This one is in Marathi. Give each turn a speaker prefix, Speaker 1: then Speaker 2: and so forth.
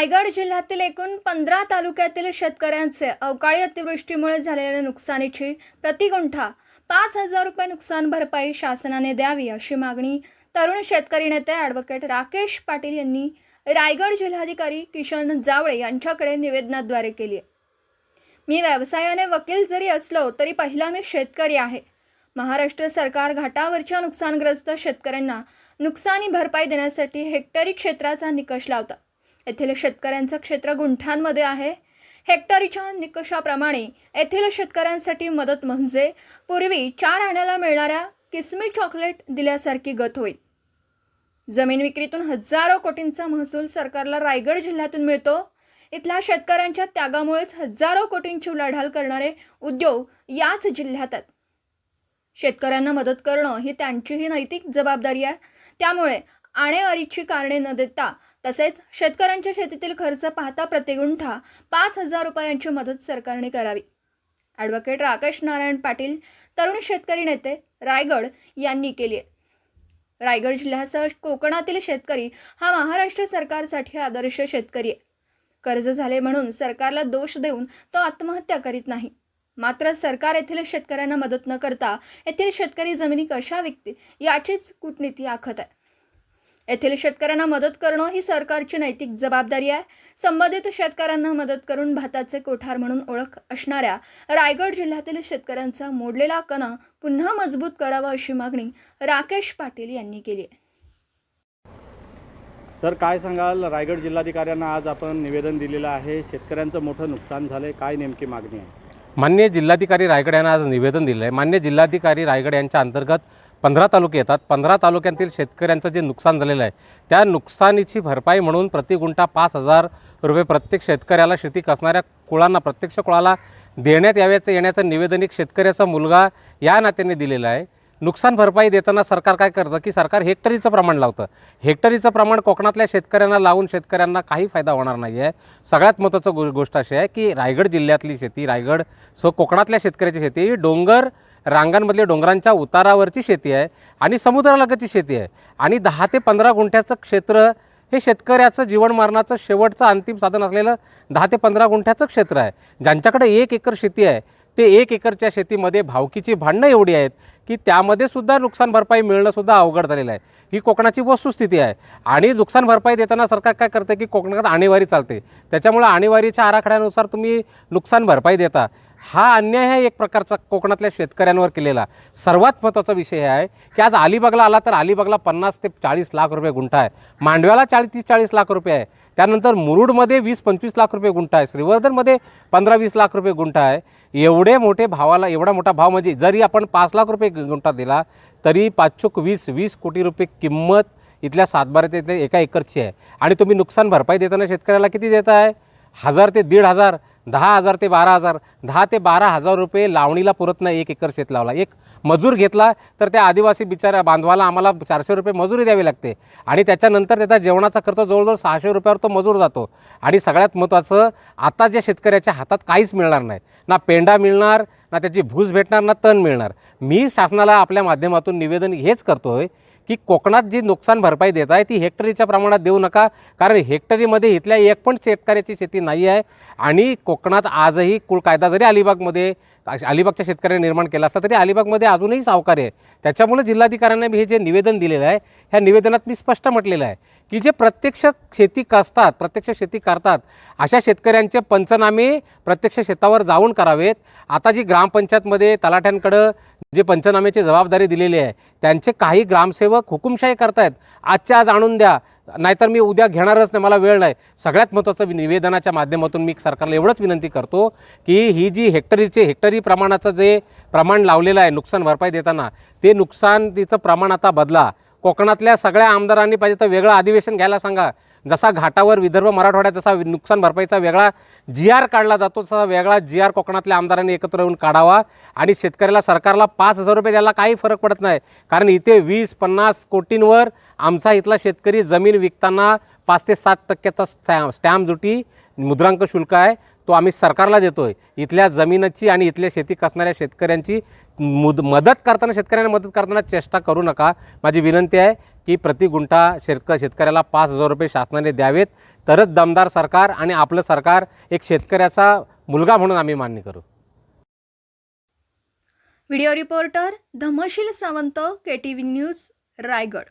Speaker 1: रायगड जिल्ह्यातील एकूण पंधरा तालुक्यातील शेतकऱ्यांचे अवकाळी अतिवृष्टीमुळे झालेल्या नुकसानीची प्रतिगुंठा पाच हजार रुपये नुकसान भरपाई शासनाने द्यावी अशी मागणी तरुण शेतकरी नेते ॲडव्होकेट राकेश पाटील यांनी रायगड जिल्हाधिकारी किशन जावळे यांच्याकडे निवेदनाद्वारे केली आहे. मी व्यवसायाने वकील जरी असलो तरी पहिला मी शेतकरी आहे. महाराष्ट्र सरकार घाटावरच्या नुकसानग्रस्त शेतकऱ्यांना नुकसानी भरपाई देण्यासाठी हेक्टरी क्षेत्राचा निकष लावतात. येथील शेतकऱ्यांचं क्षेत्र गुंठ्यांमध्ये आहे. हेक्टरीच्या निकषाप्रमाणे येथील शेतकऱ्यांसाठी मदत म्हणजे पूर्वी चार आण्याला मिळणाऱ्या किसमी चॉकलेट दिल्यासारखी गत होईल जमीन विक्रीतून हजारो कोटींचा महसूल सरकारला रायगड जिल्ह्यातून मिळतो. इथल्या शेतकऱ्यांच्या त्यागामुळेच हजारो कोटींची उलाढाल करणारे उद्योग याच जिल्ह्यात आहेत. शेतकऱ्यांना मदत करणं ही त्यांचीही नैतिक जबाबदारी आहे. त्यामुळे आणेवारीची कारणे न देता तसेच शेतकऱ्यांच्या शेतीतील खर्च पाहता प्रतिगुंठा पाच हजार रुपयांची मदत सरकारने करावी. ॲडव्होकेट राकेश नारायण पाटील तरुण शेतकरी नेते रायगड यांनी केली आहे. रायगड जिल्ह्यासह कोकणातील शेतकरी हा महाराष्ट्र सरकारसाठी आदर्श शेतकरी आहे. कर्ज झाले म्हणून सरकारला दोष देऊन तो आत्महत्या करीत नाही. मात्र सरकार येथील शेतकऱ्यांना मदत न करता येथील शेतकरी जमिनी कशा विकतील याचीच कूटनीती आखत आहे. येथील शेतकऱ्यांना मदत करणं ही सरकारची नैतिक जबाबदारी आहे. संबंधित शेतकऱ्यांना मदत करून भाताचे कोठार म्हणून ओळख असणाऱ्या रायगड जिल्ह्यातील शेतकऱ्यांचा मोडलेला कणा पुन्हा मजबूत करावा अशी मागणी राकेश पाटील यांनी केली आहे.
Speaker 2: सर काय सांगाल? रायगड जिल्हाधिकाऱ्यांना आज आपण निवेदन दिलेलं आहे. शेतकऱ्यांचं मोठं नुकसान झालं आहे काय नेमकी मागणी आहे?
Speaker 3: मान्य जिल्हाधिकारी रायगड यांना आज निवेदन दिलं आहे मान्य जिल्हाधिकारी रायगड यांच्या अंतर्गत पंधरा तालुके येतात. पंधरा तालुक्यातील शेतकऱ्यांचं जे नुकसान झालेलं आहे त्या नुकसानीची भरपाई म्हणून प्रति गुंठा पाच हजार रुपये प्रत्येक शेतकऱ्याला शेती कसणाऱ्या कुळांना प्रत्यक्ष कुळाला देण्यात याव्याचं येण्याचं निवेदन एक शेतकऱ्याचा मुलगा या नात्याने दिलेलं आहे. नुकसान भरपाई देताना सरकार काय करतं की सरकार हेक्टरीचं प्रमाण लावतं. हेक्टरीचं प्रमाण कोकणातल्या शेतकऱ्यांना लावून शेतकऱ्यांना काही फायदा होणार नाही आहे सगळ्यात महत्त्वाचं गो गोष्ट अशी आहे की रायगड जिल्ह्यातली शेती रायगड सो कोकणातल्या शेतकऱ्याची शेती डोंगर रांगांमधल्या डोंगरांच्या उतारावरची शेती आहे आणि समुद्रालगतची शेती आहे. आणि दहा ते पंधरा गुंठ्याचं क्षेत्र हे शेतकऱ्याचं जीवन शेवटचं अंतिम साधन असलेलं दहा ते पंधरा गुंठ्याचं क्षेत्र आहे. ज्यांच्याकडे एक एकर शेती आहे ते एक एकरच्या शेतीमध्ये भावकीची भांडणं एवढी आहेत की त्यामध्ये सुद्धा नुकसान भरपाई मिळणंसुद्धा अवघड झालेलं आहे. ही कोकणाची वस्तुस्थिती आहे. आणि नुकसान भरपाई देताना सरकार काय करतं की कोकणात आणेवारी चालते. त्याच्यामुळं आणेवारीच्या आराखड्यानुसार तुम्ही नुकसान भरपाई देता. हा अन्याय आहे एक प्रकारचा कोकणातल्या शेतकऱ्यांवर केलेला. सर्वात महत्त्वाचा विषय आहे की आज अलिबागला आला तर अलिबागला पन्नास ते चाळीस लाख रुपये गुंठा आहे. मांडव्याला चाळीस तीस चाळीस लाख रुपये आहे. त्यानंतर मुरुडमध्ये वीस पंचवीस लाख रुपये गुंठा आहे. श्रीवर्धनमध्ये पंधरा वीस लाख रुपये गुंठा आहे. एवढे मोठे भावाला एवढा मोठा भाव म्हणजे जरी आपण पाच लाख रुपये गुंठा दिला तरी पाचचूक वीस वीस कोटी रुपये किंमत इथल्या सातबारा ते एका एकरची आहे. आणि तुम्ही नुकसान भरपाई देताना शेतकऱ्याला किती देत आहे हजार ते दीड हजार. दहा हजार ते बारा हजार दहा ते बारा हजार रुपये लावणीला पुरत नाही एक एकर शेत लावला. एक मजूर घेतला तर त्या आदिवासी बिचाऱ्या बांधवाला आम्हाला चारशे रुपये मजुरी द्यावी लागते. आणि त्याच्यानंतर त्याचा जेवणाचा खर्च जवळजवळ सहाशे रुपयावर तो मजूर जातो. आणि सगळ्यात महत्त्वाचं आता ज्या शेतकऱ्याच्या हातात काहीच मिळणार नाही. ना पेंडा मिळणार ना त्याची भूस भेटणार ना तण मिळणार. मी शासनाला आपल्या माध्यमातून निवेदन हेच करतो आहे की कोकणात जी नुकसान भरपाई देत आहे ती हेक्टरीच्या प्रमाणात देऊ नका. कारण हेक्टरीमध्ये इथल्या एक पण शेतकऱ्याची शेती नाही आहे. आणि कोकणात आजही कुळ कायदा जरी अलिबागमध्ये अलिबागच्या शेतकऱ्यांनी निर्माण केला असला तरी अलिबागमध्ये अजूनही सावकार आहे. त्याच्यामुळे मी हे जे निवेदन दिलेलं आहे ह्या निवेदनात मी स्पष्ट म्हटलेलं आहे की जे प्रत्यक्ष शेती कसतात प्रत्यक्ष शेती करतात अशा शेतकऱ्यांचे पंचनामे प्रत्यक्ष शेतावर जाऊन करावेत. आता जी ग्रामपंचायतमध्ये तलाठ्यांकडं जे पंचनाम्याची जबाबदारी दिलेली आहे त्यांचे काही ग्रामसेवक हुकुमशाही करतायत आजच्या आज आणून द्या नाहीतर मी उद्या घेणारच नाही मला वेळ नाही. सगळ्यात महत्त्वाचं निवेदनाच्या माध्यमातून मी सरकारला एवढंच विनंती करतो की ही जी हेक्टरीचे हेक्टरी प्रमाणाचं जे प्रमाण लावलेलं आहे नुकसान भरपाई देताना ते नुकसान तिचं प्रमाण आता बदला. कोकणातल्या सगळ्या आमदारांनी पाहिजे तर वेगळं अधिवेशन घ्यायला सांगा. जसा घाटावर विदर्भ मराठवाड्यात जसा नुकसान भरपाईचा वेगळा जी आर काढला जातो तसा वेगळा जी आर कोकणातल्या आमदारांनी एकत्र येऊन काढावा आणि शेतकऱ्याला सरकारला पाच हजार रुपये द्यायला काही फरक पडत नाही. कारण इथे वीस पन्नास कोटींवर आमचा इथला शेतकरी जमीन विकताना पाच ते सात टक्क्याचा स्टॅम्प स्टॅम्प ड्युटी मुद्रांक शुल्क आहे. तो आम्ही सरकारला देतो आहे इथल्या जमिनीची आणि इथल्या शेती कसणाऱ्या शेतकऱ्यांची मुद मदत करताना शेतकऱ्यांना मदत करताना चेष्टा करू नका. माझी विनंती आहे की प्रति गुंठा शेतक शेतकऱ्याला पाच हजार रुपये शासनाने द्यावेत. तरच दमदार सरकार आणि आपलं सरकार एक शेतकऱ्याचा मुलगा म्हणून आम्ही मान्य करू.
Speaker 1: Video reporter Dhamshil Sawant K T V news Raigad.